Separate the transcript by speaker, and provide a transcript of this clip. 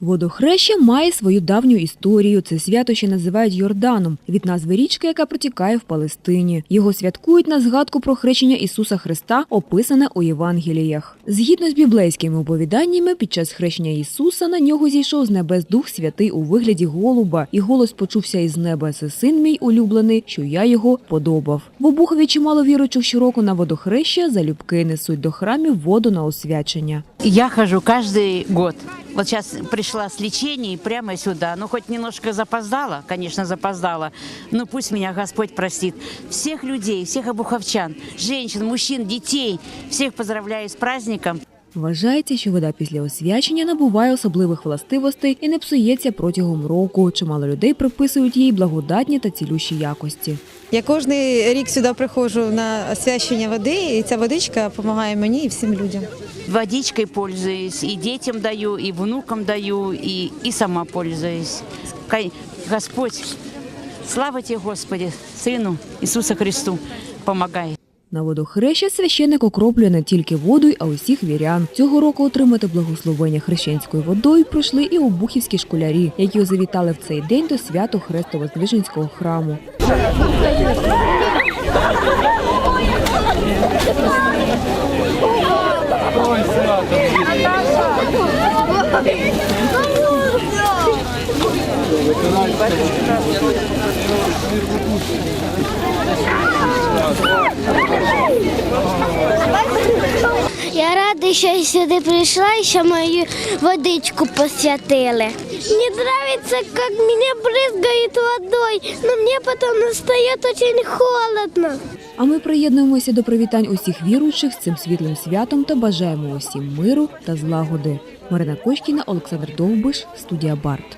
Speaker 1: Водохреща має свою давню історію. Це свято ще називають Йорданом від назви річки, яка протікає в Палестині. Його святкують на згадку про хрещення Ісуса Христа, описане у Євангеліях. Згідно з біблейськими оповіданнями, під час хрещення Ісуса на нього зійшов з небес Дух Святий у вигляді голуба, і голос почувся із неба. Це син мій улюблений, що я його подобав. В Обухові чимало віруючих щороку на водохреща залюбки несуть до храмів воду на освячення.
Speaker 2: Я хожу каждый год. Вот сейчас пришла с лечения и прямо сюда. Ну, хоть немножко запоздала, конечно, запоздала, но пусть меня Господь простит. Всех людей, всех обуховчан, женщин, мужчин, детей, всех поздравляю с праздником.
Speaker 1: Вважається, що вода після освячення набуває особливих властивостей і не псується протягом року. Чимало людей приписують їй благодатні та цілющі якості.
Speaker 3: Я кожен рік сюди приходжу на освящення води, і ця водичка допомагає мені і всім людям.
Speaker 2: Водичкою пользуюсь, і дітям даю, і внукам даю, і і сама пользуюсь. Кай- Господь, слава тебе, Господи, Сину Ісуса Христу, помогай.
Speaker 1: На водохреща священик окроплює не тільки воду, а усіх вірян. Цього року отримати благословення хрещенською водою прийшли і обухівські школярі, які завітали в цей день до свято Хрестово-Здвиженського храму.
Speaker 4: Що я сюди прийшла і що мою водичку посвятили. Мені подобається, як мене бризгають водою, але мені потім стає дуже холодно.
Speaker 1: А ми приєднуємося до привітань усіх віруючих з цим світлим святом та бажаємо усім миру та злагоди. Марина Кочкіна, Олександр Довбиш, студія Барт.